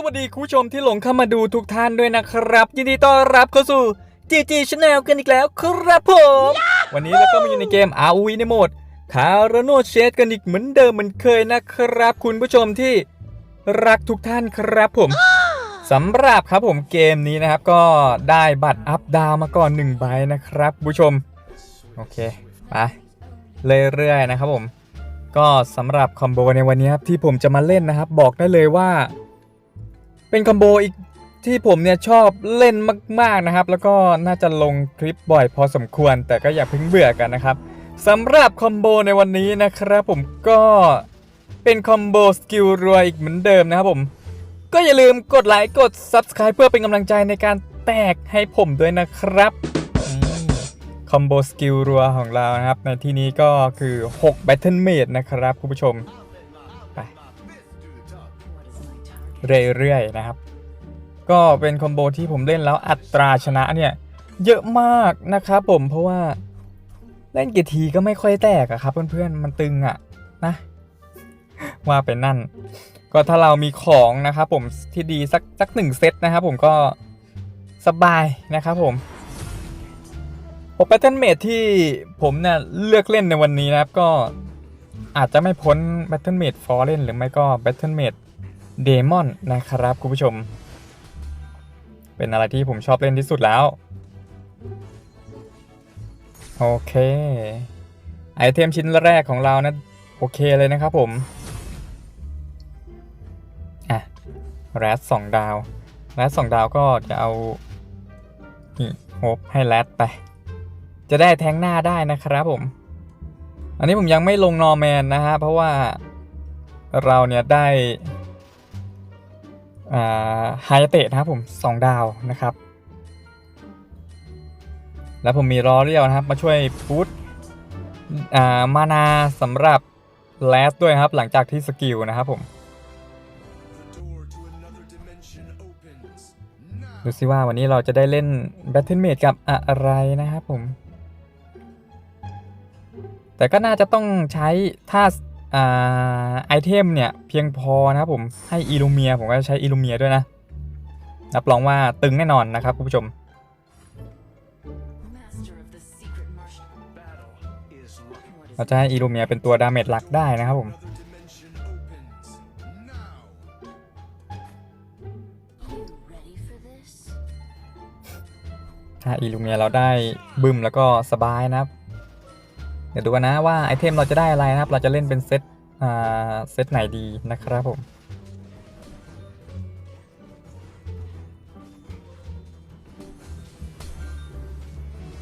สวัสดีคุณผู้ชมที่หลงเข้ามาดูทุกท่านด้วยนะครับ ยินดีต้อนรับเข้าสู่ GG Channel กันอีกแล้วครับผม วันนี้เราก็มาอยู่ในเกม ROV ในโหมดคาร์โนเชดกันอีกเหมือนเดิมเหมือนเคยนะครับ คุณผู้ชมที่รักทุกท่านครับผมสำหรับครับผมเกมนี้นะครับก็ได้บัตรอัพดาวมาก่อน1ใบนะครับคุณผู้ชม โอเคไปเรื่อยๆนะครับผม ก็สำหรับคอมโบในวันนี้ครับที่ผมจะมาเล่นนะครับ บอกได้เลยว่า เป็นคอมโบอีกที่ผมเนี่ยชอบเล่นมาก ๆนะครับ แล้วก็น่าจะลงคลิปบ่อยพอสมควร แต่ก็อย่าเพิ่งเบื่อกันนะครับสำหรับคอมโบในวันนี้นะครับผมก็เป็นคอมโบสกิลรวยอีกเหมือนเดิมนะครับผม ก็อย่าลืมกดไลค์กด Subscribe เพื่อเป็นกำลังใจในการแตกให้ผมด้วยนะครับคอมโบสกิลรัวของเรานะครับ ในที่นี้ก็คือ 6 Battle Mate นะครับคุณผู้ชม เรื่อยๆนะครับ ก็เป็นคอมโบที่ผมเล่นแล้วอัตราชนะเนี่ยเยอะมากนะครับผมเพราะว่าเล่นกี่ทีก็ไม่ค่อยแตกอะครับ เพื่อนๆมันตึงอะนะว่าเป็นนั่น ก็ถ้าเรามีของนะครับผมที่ดีสักสักหนึ่งเซตนะครับผมก็สบายนะครับผมผมแพทเทิร์นเมทที่ผมเนี่ยเลือกเล่นในวันนี้นะครับก็อาจจะไม่พ้น Battle Mate f o r e n หรือไม่ก็ Battle Mate Demon น เดมอนนะครับคุณผู้ชม เป็นอะไรที่ผมชอบเล่นที่สุดแล้ว โอเค ไอเทมชิ้นแรกของเรานะโอเคเลยนะครับผม อะแรดสองดาวแรดสองดาวก็จะเอาโฮปให้แรดไป จะได้แทงหน้าได้นะครับผม อันนี้ผมยังไม่ลงนอร์แมนนะฮะ เพราะว่าเราเนี่ยได้ อ่าไฮเตะนะครับผมสองดาวนะครับ แล้วผมมีรอเรียวนะครับ มาช่วยฟูดมานาสำหรับแลสด้วยครับ หลังจากที่สกิลนะครับผมดูซิว่าวันนี้เราจะได้เล่น Battle Mate กับอะไรนะครับผม แต่ก็น่าจะต้องใช้ถ้าอ่า ไอเทมเนี่ยเพียงพอนะครับผมให้อิลูเมียผมก็ใช้อิลูเมียด้วยนะรับรองว่าตึงแน่นอนนะครับคุณผู้ชมเราจะให้อิลูเมียเป็นตัวดาเมจหลักได้นะครับผมถ้าอิลูเมียเราได้บึมแล้วก็สบายนะครับ ดี๋ยวดูกันนะว่าไอเทมเราจะได้อะไรนะครับ เราจะเล่นเป็นเซตอ่าเซตไหนดีนะครับผม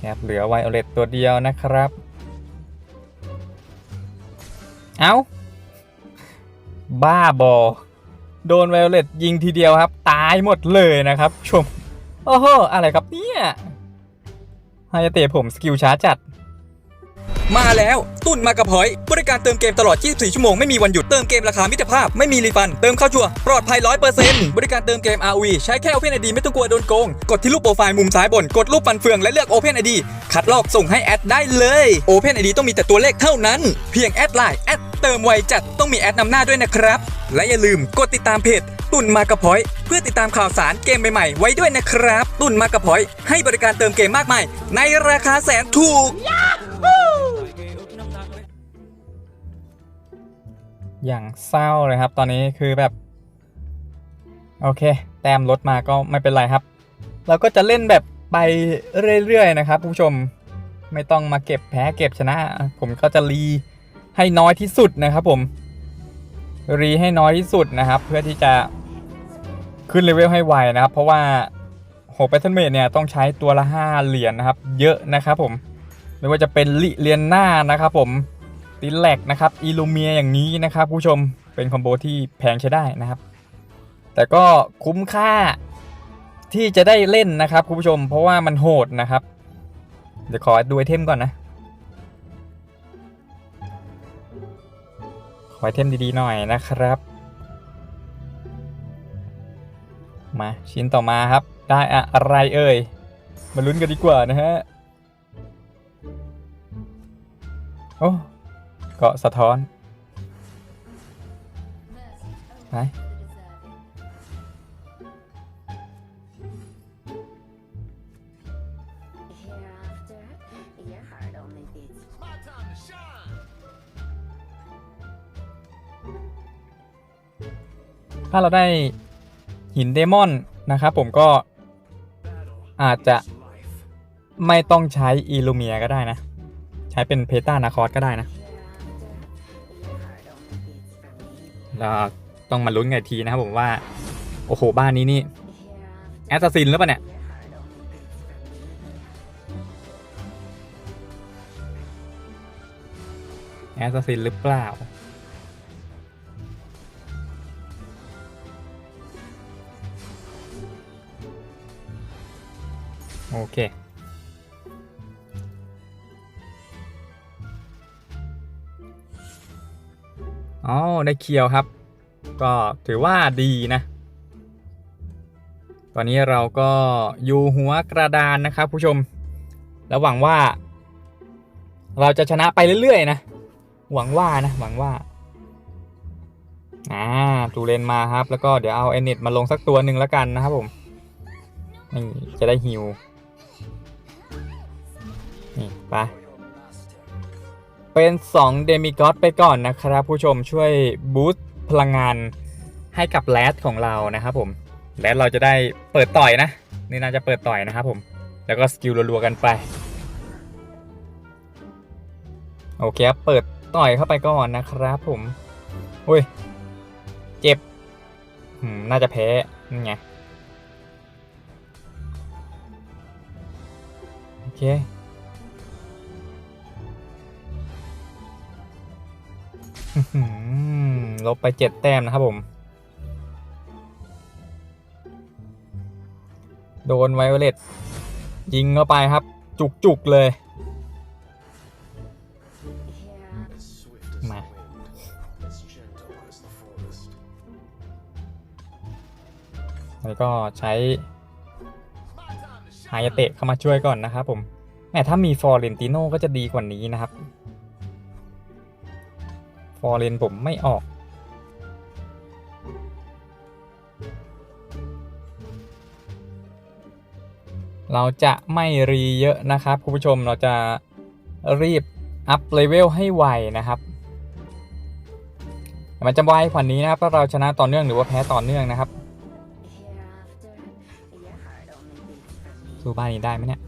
ครับเหลือไวโอเลตตัวเดียวนะครับ เอา้า บ้าบอ โดนไวโอเลตยิงทีเดียวครับ ตายหมดเลยนะครับชม โอ้โห อะไรครับเนี่ยไฮายาเตะผมสกิลช้าจัด มาแล้วตุ้นมากระพอย บริการเติมเกมตลอด 24 ชั่วโมง ไม่มีวันหยุด เติมเกมราคามิตรภาพ ไม่มีรีฟัน เติมเข้าชัวปลอดภัย 100%บริการเติมเกม ROV ใช้แค่ Open ID ไม่ต้องกลัวโดนโกง กดที่รูปโปรไฟล์มุมซ้ายบน กดรูปฟันเฟืองและเลือก Open ID คัดลอกส่งให้แอดได้เลย Open ID ต้องมีแต่ตัวเลขเท่านั้น เพียงแอดไลน์แอดเติมไวจัดต้องมีแอดนำหน้าด้วยนะครับ และอย่าลืมกดติดตามเพจ ตุนมากระพอย เพื่อติดตามข่าวสารเกมใหม่ๆไว้ด้วยนะครับ ตุนมากระพอย ให้บริการเติมเกมมากมาย ในราคาแสนถูก อย่างเศร้าเลยครับ ตอนนี้คือแบบ โอเค แต้มลดมาก็ไม่เป็นไรครับ เราก็จะเล่นแบบไปเรื่อยๆนะครับผู้ชมไม่ต้องมาเก็บแพ้เก็บชนะ ผมก็จะรีให้น้อยที่สุดนะครับผม รีให้น้อยที่สุดนะครับ เพื่อที่จะขึ้นเลเวลให้ไวนะครับ เพราะว่าโหแพทเทิร์นเมดเนี่ยต้องใช้ตัวละ 5 เหรียญนะครับ เยอะนะครับผมไม่ว่าจะเป็นลิเลียนหน้านะครับผมติแลกนะครับอิลูเมียอย่างนี้นะครับผู้ชมเป็นคอมโบที่แพงใช้ได้นะครับ แต่ก็คุ้มค่าที่จะได้เล่นนะครับคุณผู้ชม เพราะว่ามันโหดนะครับ เดี๋ยวขอดูไอเทมก่อนนะ ขอไอเทมดีๆหน่อยนะครับ มาชิ้นต่อมาครับ ได้อะไรเอ่ย มาลุ้นกันดีกว่านะฮะ โอ้เกาะสะท้อน ไป ถ้าเราได้หินเดมอนนะครับผมก็อาจจะไม่ต้องใช้อีลูเมียก็ได้นะ ใช้เป็นเพตานาคอสก็ได้นะเราต้องมาลุ้นกันอีกทีนะครับผมว่า โอ้โห บ้านนี้นี่ แอสซัสซินหรือเปล่าเนี่ย แอสซัสซินหรือเปล่า โอเค อ๋อ ได้เคียวครับ ก็ถือว่าดีนะ ตอนนี้เราก็อยู่หัวกระดานนะครับผู้ชม แล้วหวังว่า เราจะชนะไปเรื่อยๆนะ หวังว่านะ หวังว่าอ่าตูเลนมาครับ แล้วก็เดี๋ยวเอาเอเนตมาลงสักตัวหนึ่งแล้วกันนะครับผมนี่จะได้ฮิว นี่ไปเป็น 2 เดมิกอ d ไปก่อนนะครับ ผู้ชมช่วยบูสต์พลังงานให้กับแรดของเรานะครับผมแรดเราจะได้เปิดต่อยนะ นี่น่าจะเปิดต่อยนะครับผม แล้วก็สกิลรัวๆกันไปโอเคครับเปิดต่อยเข้าไปก่อนนะครับผมอุ้ยเจ็บน่าจะแพ้นี่ไงโอเค ลบไปเจ็ดแต้มนะครับผม โดนไวโอเลตยิงเข้าไปครับ จุกๆเลย มา แล้วก็ใช้ฮายเตะเข้ามาช่วยก่อนนะครับผมแหมถ้ามีฟอร์เรนติโน่ก็จะดีกว่านี้นะครับ อร์เรนผมไม่ออก เราจะไม่รีเยอะนะครับคุณผู้ชมเราจะรีบอัพเลเวลให้ไวนะครับ มันจะไวกว่านี้นะครับถ้าเราชนะต่อเนื่องหรือว่าแพ้ต่อเนื่องนะครับ สู้บ้านนี้ได้ไหมเนี่ย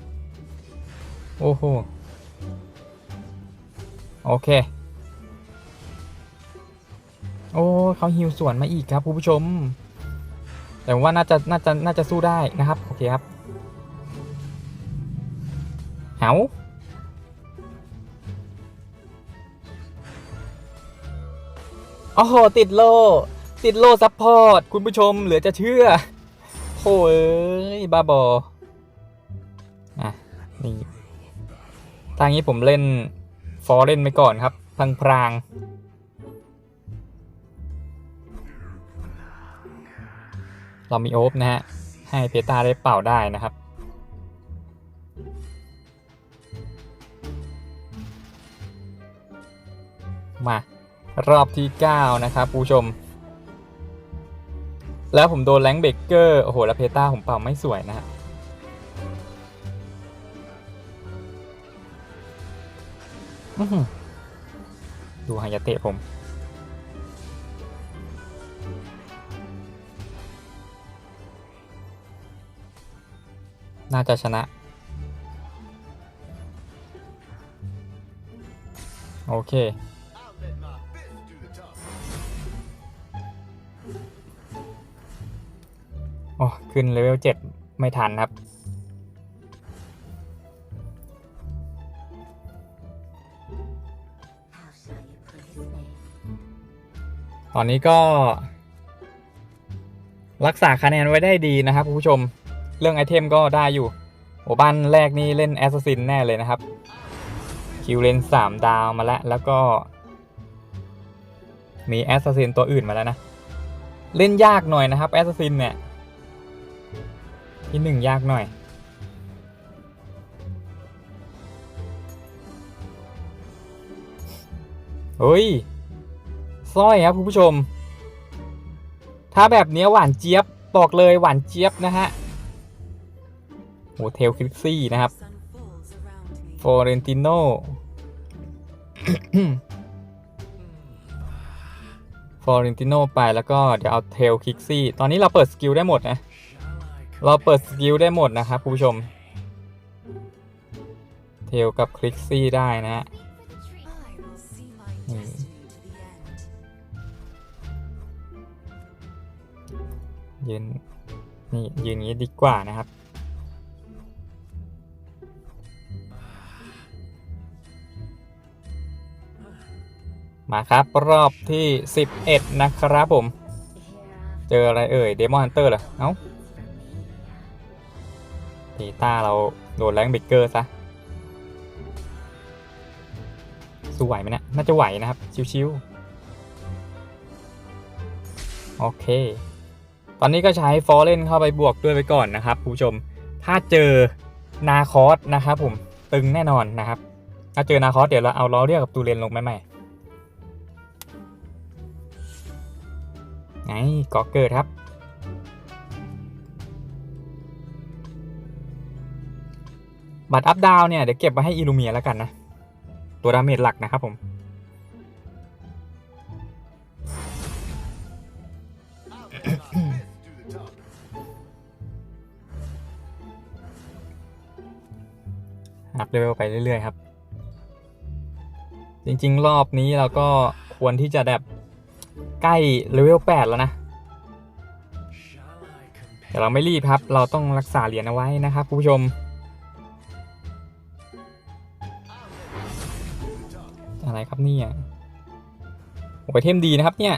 โอ้โห โอเค โอ้เขาฮิวสวนมาอีกครับคุณผู้ชม แต่ว่าน่าจะน่าจะน่าจะสู้ได้นะครับโอเคครับเหาโอ้โหติดโล ติดโลซัพพอร์ตคุณผู้ชมเหลือจะเชื่อโถ่เอ้ยบ้าบออะนี่ทางนี้ผมเล่นฟอเล่นไปก่อนครับพลางพรางๆ เรามีโอฟนะฮะ ให้เพตาได้เป่าได้นะครับ มารอบที่ 9 นะครับผู้ชม แล้วผมโดนแรงเบเกอร์โอ้โห แล้วเพตาผมเป่าไม่สวยนะฮะอื้อหือดูฮายาเตะผม น่าจะชนะ โอเค โอ้ขึ้นเลเวล7ไม่ทันครับ ตอนนี้ก็รักษาคะแนนไว้ได้ดีนะครับคุณผู้ชม เรื่องไอเทมก็ได้อยู่โอ้บ้านแรกนี่เล่นแอสซัสซินแน่เลยนะครับ คิวเลนสามดาวมาแล้วแล้วก็ มีแอสซัสซินตัวอื่นมาแล้วนะ เล่นยากหน่อยนะครับแอสซัสซินเนี่ย ที่หนึ่งยากหน่อยเฮ้ยสร้อยครับคุณผู้ชม ถ้าแบบนี้หวานเจี๊ยบ บอกเลยหวานเจี๊ยบนะฮะ โหเทลคลิกซี่นะครับฟอเรนติโนฟอเรนติโนไปแล้วก็เดี๋ยวเอาเทลคิกซี่ ตอนนี้เราเปิดสกิลได้หมดนะ เราเปิดสกิลได้หมดนะครับคุณผู้ชม เทลกับคลิกซี่ได้นะฮะยืนนี่ยืนอย่างนี้ดีกว่านะครับ มาครับรอบที่ 11 นะครับผม เจออะไรเอ่ยเดมอนฮันเตอร์เหรอ เอ้าตีต้าเราโดนแรงเบเกอร์ซะสู้ไหวไหมเนะี่ยน่าจะไหวนะครับ ชิวๆ โอเค ตอนนี้ก็ใช้ฟอร์เรนเข้าไปบวกด้วยไปก่อนนะครับผู้ชม ถ้าเจอนาคอสนะครับผม ตึงแน่นอนนะครับ ถ้าเจอนาคอสเดี๋ยวเราเอาล้อเรียกกับตูเรนลงไปใหม่ ไงก็เกิดครับ บัตรอัพดาวเนี่ย เดี๋ยวเก็บไว้ให้อิลูเมียแล้วกันนะ ตัวดาเมจหลักนะครับผมอัพเลเวลไปเรื่อย ๆ ครับ จริง ๆ รอบนี้เราก็ควรที่จะแบบ ใกล้เลเวล8แล้วนะแต่เราไม่รีบครับ เราต้องรักษาเหรียญเอาไว้นะครับคุณผู้ชมอะไรครับเนี่ยโอ้ยเทมดีนะครับเนี่ย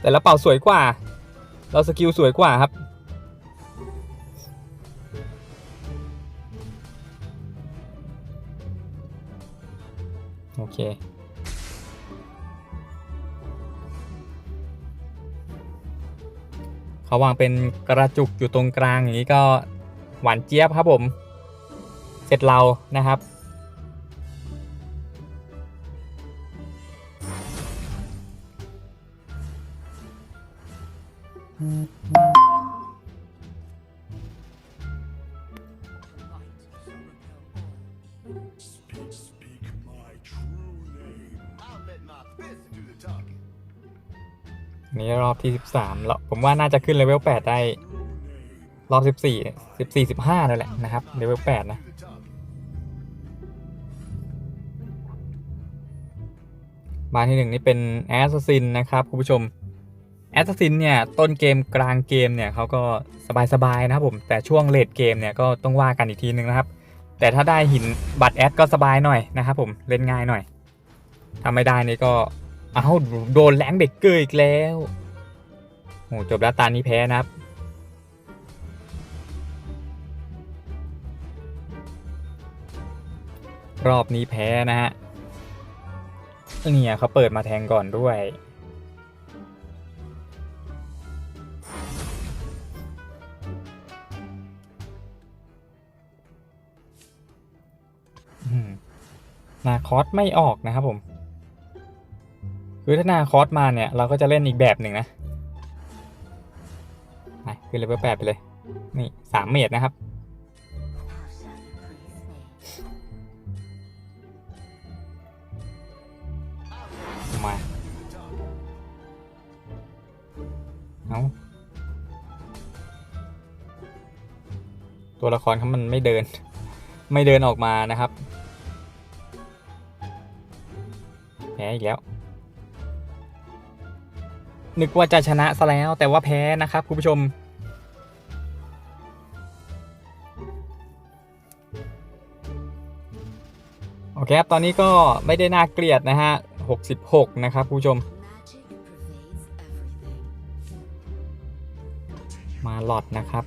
แต่ละเป่าสวยกว่า เราสกิลสวยกว่าครับ โอเค เขาวางเป็นกระจุกอยู่ตรงกลางอย่างนี้ก็หวานเจี๊ยบครับผม เสร็จเรานะครับ นี่รอบที่ 13แล้ว ผมว่าน่าจะขึ้นเลเวล8ได้รอบ 14 14 15นั่นแหละนะครับเลเวล8นะ Do the talking. บ้านที่หนึ่งนี่เป็นแอสซินนะครับคุณผู้ชมแอสซินเนี่ย ต้นเกมกลางเกมเนี่ยเขาก็สบายๆนะครับผม แต่ช่วงเลดเกมเนี่ยก็ต้องว่ากันอีกทีนึงนะครับ แต่ถ้าได้หินบัตรแอดก็สบายหน่อยนะครับผมเล่นง่ายหน่อยถ้าไม่ได้นี่ก็อ้าวโดนแรงเบเกอร์อีกแล้ว โหจบแล้วตานี้แพ้นะครับ รอบนี้แพ้นะฮะเนี่ยเขาเปิดมาแทงก่อนด้วย นาคอสไม่ออกนะครับผม คือถ้านาคอสมาเนี่ย เราก็จะเล่นอีกแบบหนึ่งนะ ขึ้นเลเวลแปดไปเลย นี่สามเมตรนะครับ มา เอาตัวละครเขามันไม่เดิน ไม่เดินออกมานะครับแพ้อีกแล้ว นึกว่าจะชนะซะแล้วแต่ว่าแพ้นะครับคุณผู้ชม โอเคครับตอนนี้ก็ไม่ได้น่าเกลียดนะฮะ 66 นะครับผู้ชม มาหลอดนะครับ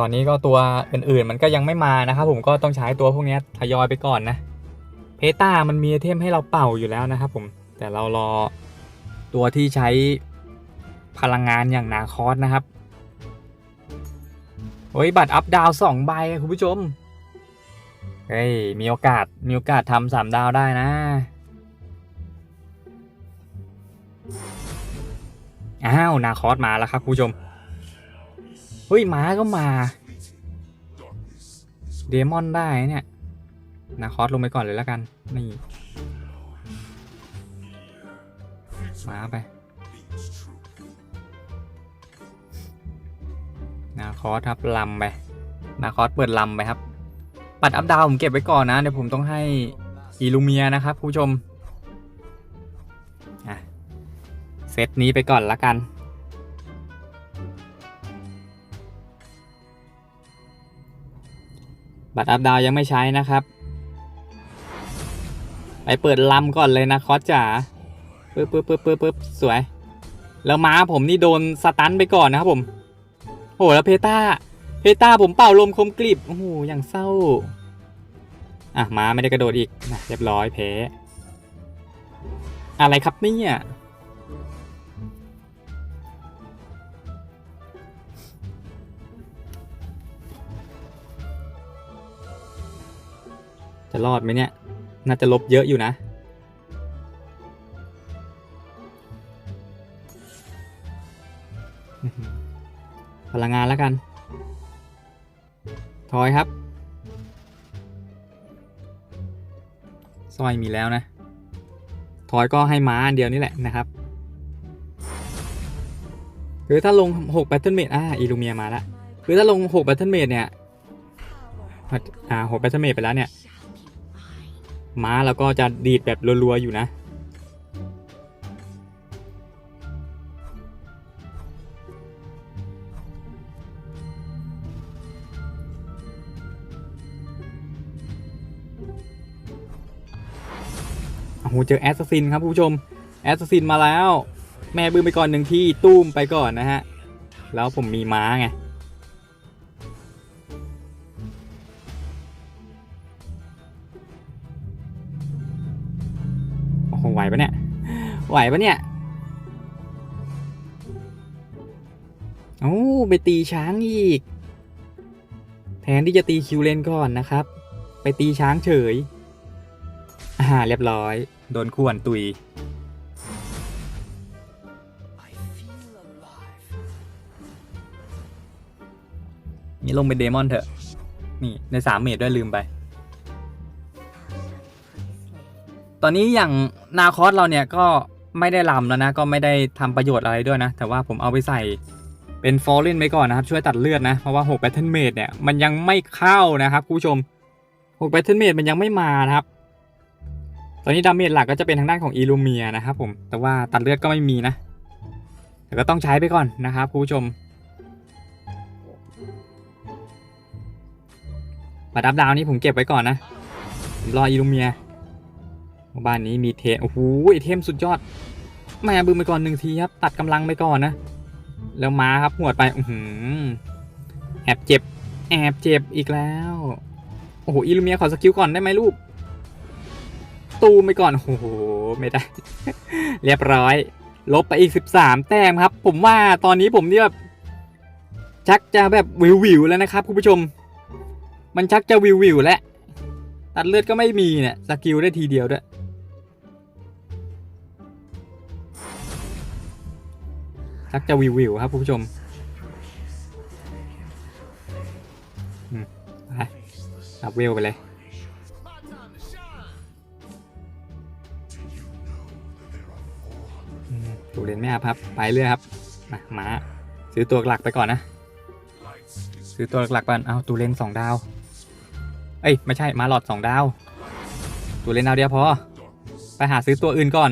ตอนนี้ก็ตัวอื่นๆ มันก็ยังไม่มานะครับผมก็ต้องใช้ตัวพวกนี้ทยอยไปก่อนนะเพตามันมีไอเทมให้เราเป่าอยู่แล้วนะครับผมแต่เรารอตัวที่ใช้พลังงานอย่างนาคอสนะครับโอ้ยบัตรอัพดาวสองใบคุณผู้ชมเฮ้ยมีโอกาสมีโอกาสทำสามดาวได้นะอ้าวนาคอสมาแล้วครับคุณผู้ชม เฮ้ยม้าก็มา เดมอนได้เนี่ยนาคอสลงไปก่อนเลยแล้วกัน นี่ม้าไปนาคอสครับลำไปนาคอสเปิดลำไปครับ ปัดอัพดาวผมเก็บไว้ก่อนนะ เดี๋ยวผมต้องให้อีลูเมียนะครับผู้ชมอะเซตนี้ไปก่อนละกัน บัตรอัพดาวยังไม่ใช้นะครับ ไปเปิดลำก่อนเลยนะคอสจ๋าปึ๊บปึ๊บปึ๊บปึ๊บปึ๊บสวย แล้วม้าผมนี่โดนสตันไปก่อนนะครับผมโหแล้วเพต้า เพต้าผมเป่าลมคมกริบโอ้โหอย่างเศร้า อะม้าไม่ได้กระโดดอีกนะเรียบร้อยแพ้อะไรครับเนี่ย จะรอดไหมเนี่ย น่าจะลบเยอะอยู่นะ พลังงานแล้วกัน ทอยครับสร้อยมีแล้วนะ ทอยก็ให้ม้าอันเดียวนี่แหละนะครับคือถ้าลง6 Battle Mate อ่าอีลูเมียมาแล้วคือถ้าลง6 Battle Mate เนี่ย อ่า6 Battle Mate ไปแล้วเนี่ย ม้าเราก็จะดีดแบบรัวๆอยู่นะ โอ้โหเจอแอสซัสซินครับผู้ชม แอสซัสซินมาแล้ว แม่บืมไปก่อนหนึ่งที่ตุ้มไปก่อนนะฮะ แล้วผมมีม้าไง ไหวปะเนี่ยโอ้ไปตีช้างอีก แทนที่จะตีคิวเลนก่อนนะครับ ไปตีช้างเฉยอ่าเรียบร้อย โดนข่วนตุย นี่ลงเป็นเดมอนเถอะ นี่ในสามเมตรด้วยลืมไป ตอนนี้อย่างนาคอสเราเนี่ยก็ ไม่ได้ลำแล้วนะ ก็ไม่ได้ทำประโยชน์อะไรด้วยนะ แต่ว่าผมเอาไปใส่เป็นฟอลเลนไว้ก่อนนะครับ ช่วยตัดเลือดนะ เพราะว่า6 Battle Mate เนี่ยมันยังไม่เข้านะครับคุณผู้ชม6 Battle Mate มันยังไม่มานะครับ ตอนนี้ดาเมจหลักก็จะเป็นทางด้านของอีลูเมียนะครับผมแต่ว่าตัดเลือดก็ไม่มีนะ แต่ก็ต้องใช้ไปก่อนนะครับคุณผู้ชมบัตรอัพดาวนี้ผมเก็บไว้ก่อนนะรออีลูเมีย บ้านนี้มีเทมโอ้โหเทมสุดยอดแม่บึ้มไปก่อนหนึ่งทีครับ ตัดกำลังไปก่อนนะ แล้วม้าครับหวดไปอืแอบเจ็บ แอบเจ็บอีกแล้ว โอ้โหอีลูเมียขอสกิลก่อนได้ไหมลูก ตูมไปก่อน โอ้โห ไม่ได้ เรียบร้อย ลบไปอีก 13 แต้มครับ ผมว่าตอนนี้ผมเนี่ยแบบชักจะแบบวิววิวแล้วนะครับคุณผู้ชม มันชักจะวิววิวแล้ว ตัดเลือดก็ไม่มีเนี่ย สกิลได้ทีเดียวด้วย ชักจะวิววิวครับคุณผู้ชมอืมไปอัพเวลไปเลยตูเลนไม่อัพครับ ไปเรื่อยครับ มามาซื้อตัวหลักไปก่อนนะ ซื้อตัวหลักๆก่อนเอาตูเลนสองดาว เอ้ย ไม่ใช่ มาหลอดสองดาว ตูเลนดาวเดียวพอ ไปหาซื้อตัวอื่นก่อน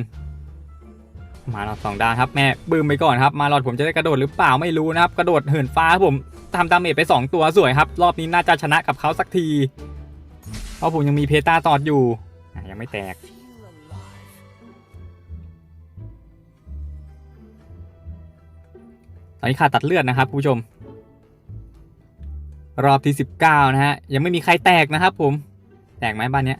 มาหลอดสองดาวครับแม่บืมไปก่อนครับมาหลอดผมจะได้กระโดดหรือเปล่าไม่รู้นะครับกระโดดเหินฟ้าครับผมทำดาเมจไป 2 ตัวสวยครับ รอบนี้น่าจะชนะกับเขาสักที เพราะผมยังมีเพตาตอดอยู่ยังไม่แตกตอนนี้ขาดตัดเลือดนะครับผู้ชม รอบที่ 19 นะฮะ ยังไม่มีใครแตกนะครับผม แตกไหมบ้านเนี้ย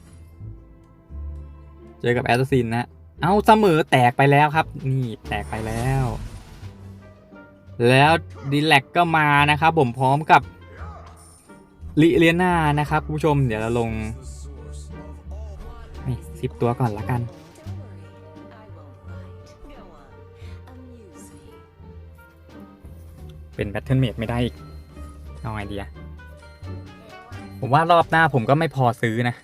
เจอกับแอสซัสซินนะฮะ เอาเสมอแตกไปแล้วครับ นี่แตกไปแล้ว แล้วดีแลกก็มานะครับ ผมพร้อมกับลิเลียนานะครับคุณผู้ชมเดี๋ยวเราลงนี่สิบตัวก่อนละกัน เป็นแบทเทิลเมดไม่ได้อีกเอาไงดีอะผมว่ารอบหน้าผมก็ไม่พอซื้อนะ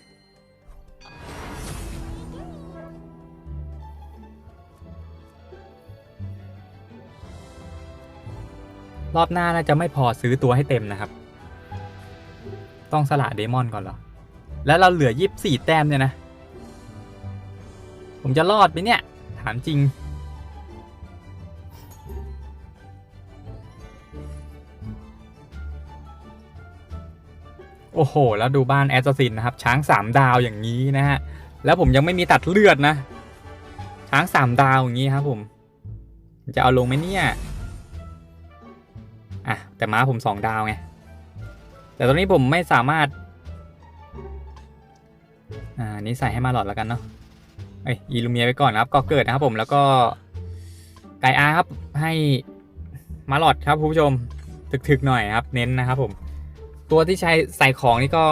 รอบหน้าน่าจะไม่พอซื้อตัวให้เต็มนะครับ ต้องสละเดมอนก่อนเหรอ แล้วเราเหลือยี่สี่แต้มเนี่ยนะ ผมจะรอดไหมเนี่ย ถามจริง โอ้โห แล้วดูบ้านแอสซัสซินนะครับ ช้างสามดาวอย่างนี้นะฮะ แล้วผมยังไม่มีตัดเลือดนะ ช้างสามดาวอย่างนี้ครับผม จะเอาลงไหมเนี่ย อะ แต่ม้าผมสองดาวไง แต่ตอนนี้ผมไม่สามารถ อ่านี่ใส่ให้มาหลอดแล้วกันเนาะเอ้ยอีลูเมียไปก่อนนะครับ ก็เกิดนะครับผมแล้วก็ไกอาครับให้มาหลอดครับผู้ชมถึกๆหน่อยครับ เน้นนะครับผม ตัวที่ใช้ใส่ของนี่ก็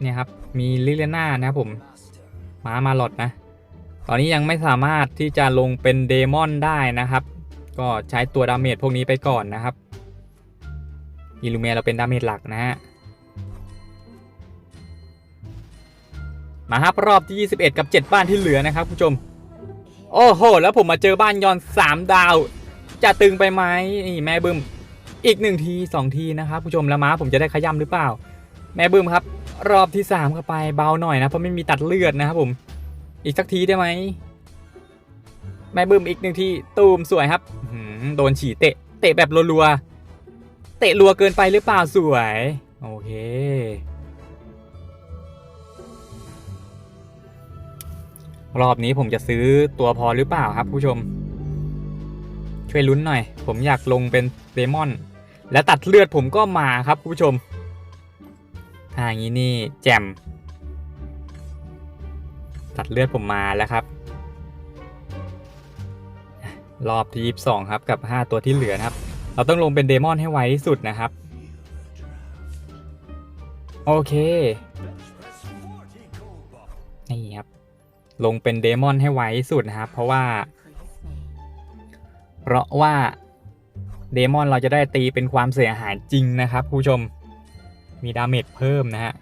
เนี่ยครับมีลิเลน่านะครับผมม้ามาหลอดนะ ตอนนี้ยังไม่สามารถที่จะลงเป็นเดมอนได้นะครับ ก็ใช้ตัวดาเมจพวกนี้ไปก่อนนะครับ อิลูเมียเราเป็นดาเมจหลักนะฮะ มาครับรอบที่ 21 กับ 7 บ้านที่เหลือนะครับผู้ชม โอ้โห แล้วผมมาเจอบ้านยอน 3 ดาว จะตึงไปไหมนี่แม่บึ้ม อีกหนึ่งทีสองทีนะครับผู้ชมแล้วม้าผมจะได้ขย้ำหรือเปล่า แม่บึ้มครับ รอบที่ 3 เข้าไปเบาหน่อยนะเพราะไม่มีตัดเลือดนะครับผม อีกสักทีได้ไหมแม่บึ้มอีกหนึ่งทีตูมสวยครับโดนฉี่เตะ เตะแบบรัวๆ เตะรัวเกินไปหรือเปล่าสวย โอเครอบนี้ผมจะซื้อตัวพอหรือเปล่าครับผู้ชม ช่วยลุ้นหน่อย ผมอยากลงเป็นเดมอน และตัดเลือดผมก็มาครับผู้ชมถ้าอย่างนี้นี่แจมตัดเลือดผมมาแล้วครับ รอบที่22ครับกับ 5 ตัวที่เหลือนะครับ เราต้องลงเป็นเดมอนให้ไวที่สุดนะครับ โอเค นี่ครับ ลงเป็นเดมอนให้ไวที่สุดนะครับ เพราะว่า เพราะว่าเดมอนเราจะได้ตีเป็นความเสียหายจริงนะครับผู้ชม มีดาเมจเพิ่มนะฮะ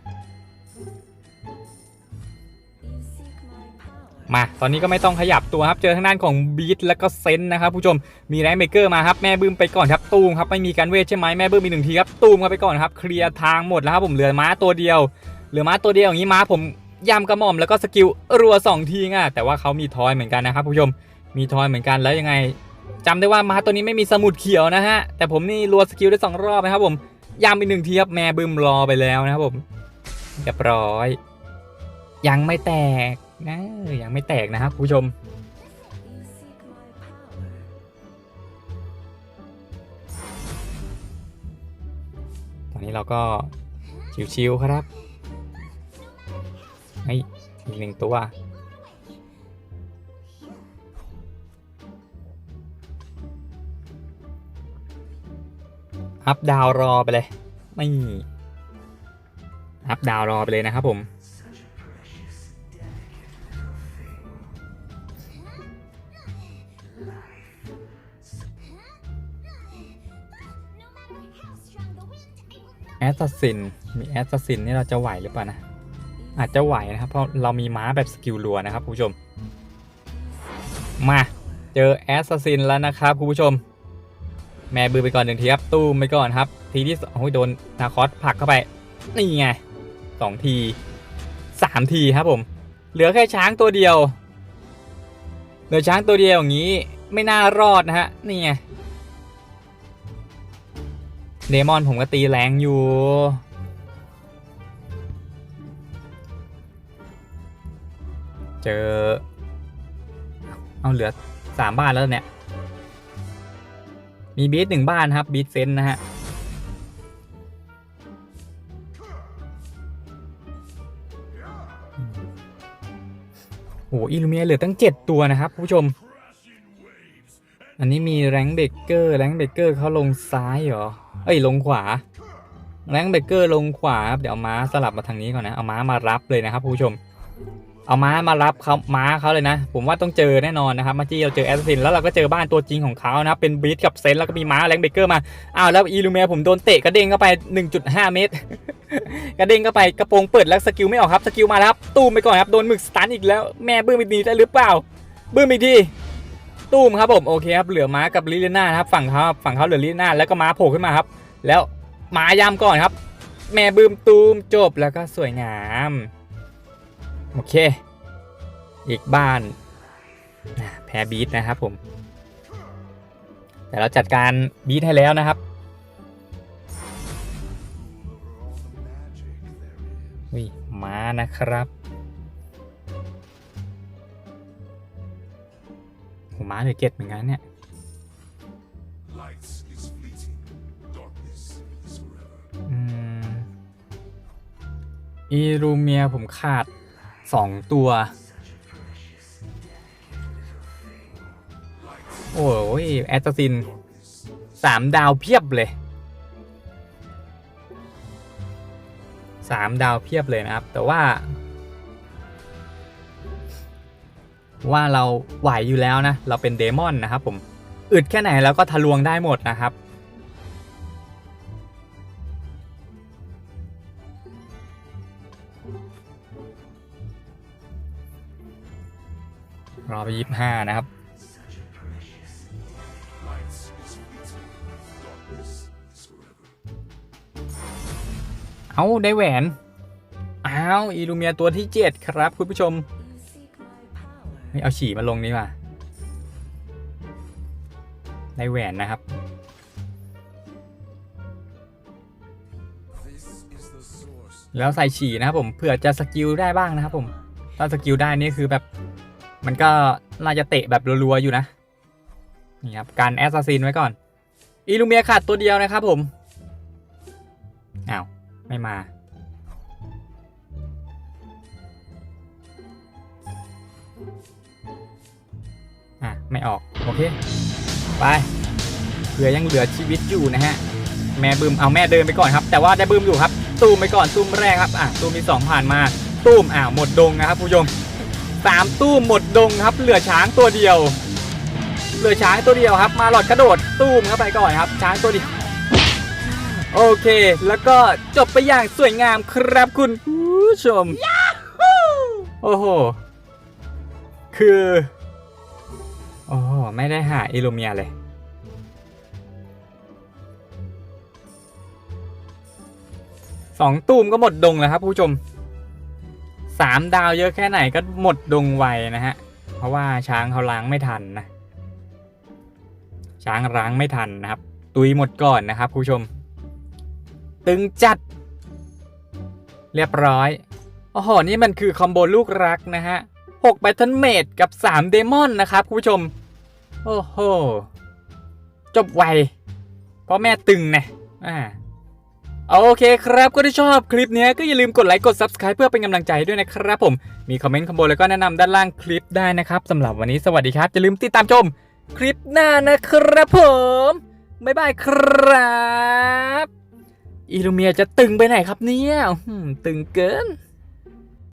มาตอนนี้ก็ไม่ต้องขยับตัวครับ เจอทางด้านของบีทแล้วก็เซนนะครับผู้ชมมีแรงเบเกอร์มาครับแม่บื้มไปก่อนครับตูมครับไม่มีการเวทใช่ไหมแม่บื้มมีหนึ่งทีครับตูมครับไปก่อนครับเคลียร์ทางหมดแล้วครับผมเหลือม้าตัวเดียว เหลือม้าตัวเดียวอย่างนี้ม้าผมยำกระหม่อมแล้วก็สกิลรัวสองทีอะแต่ว่าเขามีทอยเหมือนกันนะครับผู้ชมมีทอยเหมือนกันแล้วยังไงจำได้ว่าม้าตัวนี้ไม่มีสมุดเขียวนะฮะแต่ผมนี่รัวสกิลได้สองรอบนะครับผมยำไปหนึ่งทีครับแม่บื้มรอไปแล้วนะครับผมเรียบร้อย ยังไม่แตก นะยังไม่แตกนะครับผู้ชม ตอนนี้เราก็ชิวๆครับเฮ้อีกหนึ่งตัวอัพดาวรอไปเลย ไม่ อัพดาวรอไปเลยนะครับผม แอสซัสซินมีแอสซัสซินนี่เราจะไหวหรือเปล่านะ อาจจะไหวนะครับ เพราะเรามีม้าแบบสกิลรัวนะครับคุณผู้ชม มาเจอแอสซัสซินแล้วนะครับคุณผู้ชม แม่บือไปก่อนหนึ่งทีครับ ตู้ไปก่อนครับ ทีที่สองโอ้ยโดนนาคอสผลักเข้าไป นี่ไงสองทีสามทีครับผม เหลือแค่ช้างตัวเดียว เหลือช้างตัวเดียวอย่างนี้ไม่น่ารอดนะฮะ นี่ไง เดมอนผมก็ตีแรงอยู่ เจอ เอาเหลือสามบ้านแล้วเนี่ย มีบีทหนึ่งบ้านครับบีทเซนนะฮะ โอ้โหอิลูเมียเหลือตั้งเจ็ดตัวนะครับผู้ชม อันนี้มีแรงเบเกอร์ แรงเบเกอร์เขาลงซ้ายเหรอ เอ้ยลงขวาแรงเบเกอร์ลงขวาเดี๋ยวม้าสลับมาทางนี้ก่อนนะเอาม้ามารับเลยนะครับผู้ชม เอาม้ามารับเขาม้าเขาเลยนะ ผมว่าต้องเจอแน่นอนนะครับเมื่อกี้เราเจอแอสซินแล้วเราก็เจอบ้านตัวจริงของเขานะครับเป็นบีทกับเซนแล้วก็มีม้าแรงเบเกอร์มาอ้าวแล้วอีลูเมียผมโดนเตะกระเด้งเข้าไป 1.5 เมตร กระเด้งเข้าไปกระโปรงเปิดแล้วสกิลไม่ออกครับสกิลมาแล้วครับตูมไปก่อนครับโดนหมึกสตันอีกแล้วแม่บื้มอีกทีได้หรือเปล่าบื้มอีกที ตูมครับผมโอเคครับเหลือม้ากับลิเลน่านะครับฝั่งเขาฝั่งเขาเหลือลิเลน่าแล้วก็ม้าโผล่ขึ้นมาครับ แล้วม้ายำก่อนครับ แม่บืมตูมจบแล้วก็สวยงามโอเค อีกบ้านแพ้บีทนะครับผม แต่เราจัดการบีทให้แล้วนะครับวิมานะครับ โหม้าเหลือเจ็ดเหมือนกันเนี่ยอีรูเมียผมขาดสองตัว โอ้ยแอตซินสามดาวเพียบเลยสามดาวเพียบเลยนะครับ แต่ว่า ว่าเราไหวอยู่แล้วนะ เราเป็นเดมอนนะครับผม อึดแค่ไหนเราก็ทะลวงได้หมดนะครับ รอไปยี่ห้านะครับเอาได้แหวน อ้าวอีลูเมียตัวที่เจ็ดครับ คุณผู้ชม ไม่เอาฉี่มาลงนี่ว่ะได้แหวนนะครับ แล้วใส่ฉี่นะครับผมเผื่อจะสกิลได้บ้างนะครับผม ถ้าสกิลได้นี่คือแบบ มันก็น่าจะเตะแบบรัวๆอยู่นะ นี่ครับ การแอสซัสซินไว้ก่อน อีลูเมียขาดตัวเดียวนะครับผม อ้าว ไม่มา ไม่ออก โอเค ไปเหลือยังเหลือชีวิตอยู่นะฮะ แม่บืมเอาแม่เดินไปก่อนครับ แต่ว่าได้บืมอยู่ครับ ตูมไปก่อนตูมแรกครับ อะตูมมีสองผ่านมา ตูมอ้าวหมดดงนะครับผู้ชมสามตู้มหมดดงครับ เหลือช้างตัวเดียว เหลือช้างตัวเดียวครับ มาหลอดกระโดดตูมเข้าไปก่อนครับ ช้างตัวเดียว โอเค แล้วก็จบไปอย่างสวยงามครับคุณผู้ชม โอ้โห คือ โอ้โหไม่ได้หาอิลูเมียเลย สองตูมก็หมดดงแล้วครับผู้ชมสามดาวเยอะแค่ไหนก็หมดดงไวนะฮะ เพราะว่าช้างเขาล้างไม่ทันนะ ช้างล้างไม่ทันนะครับ ตุยหมดก่อนนะครับผู้ชม ตึงจัด เรียบร้อยโอ้โหนี่มันคือคอมโบลูกรักนะฮะ 6แบทเทิลเมดกับ3เดมอนนะครับคุณผู้ชม โอ้โห จบไว เพราะแม่ตึงนะอ่าโอเคครับก็ถ้าชอบคลิปนี้ก็อย่าลืมกดไลค์กด Subscribe เพื่อเป็นกำลังใจด้วยนะครับผม มีคอมเมนต์ข้างบนแล้วก็แนะนำด้านล่างคลิปได้นะครับสำหรับวันนี้สวัสดีครับ อย่าลืมติดตามชมคลิปหน้านะครับผม บ๊ายบายครับอีลูเมียจะตึงไปไหนครับเนี่ยตึงเกิน